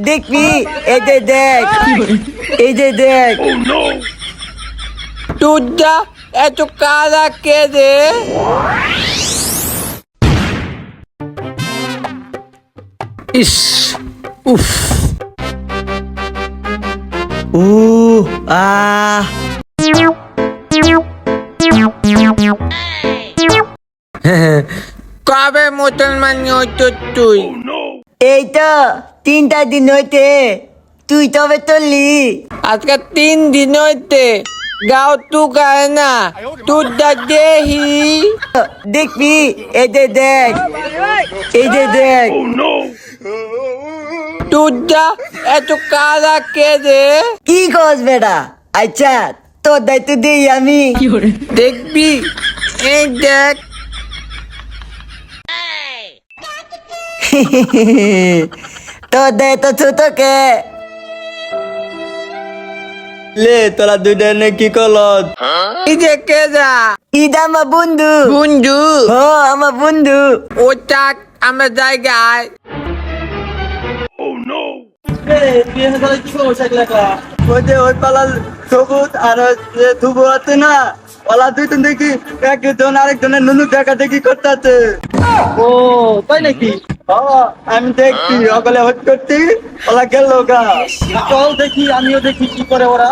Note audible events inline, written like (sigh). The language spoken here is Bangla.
দেখবি এই যে দেখ এই যে দেখ। টুডা এত কারা কে রে? ইস উফ। উ আ। কবে মুসলমান হইতো তুই? এই তো তিনটা দিন হইতে তুই তবে চললি। আজকে তিন দিন হইতে গাও তু গায় না টুডা দেহি দেখবি এই যে দেখ এই যে দেখ। টুডা এত কারা কে রে? কি কস বেটা? আচ্ছা তোর দায়িত্ব দিই আমি। দেখবি এই দেখ। (laughs) ছোট কে লে তোরা দুইটা নে কি যে কে যা? ইদা আমার বন্ধু। বন্ধু? আমার বন্ধু। ও চাক আমার জায়গায়। ওই যে ওই পালার সবুজ আর যে ধুবো আছে না? দুই দেখি একজন আরেকজনের নুনু দেখা দেখি করতেছে। ও তাই নাকি? আমি দেখছি সকালে হট করছি। ওলা গেল গা। চল দেখি আমিও দেখি কি করে ওরা।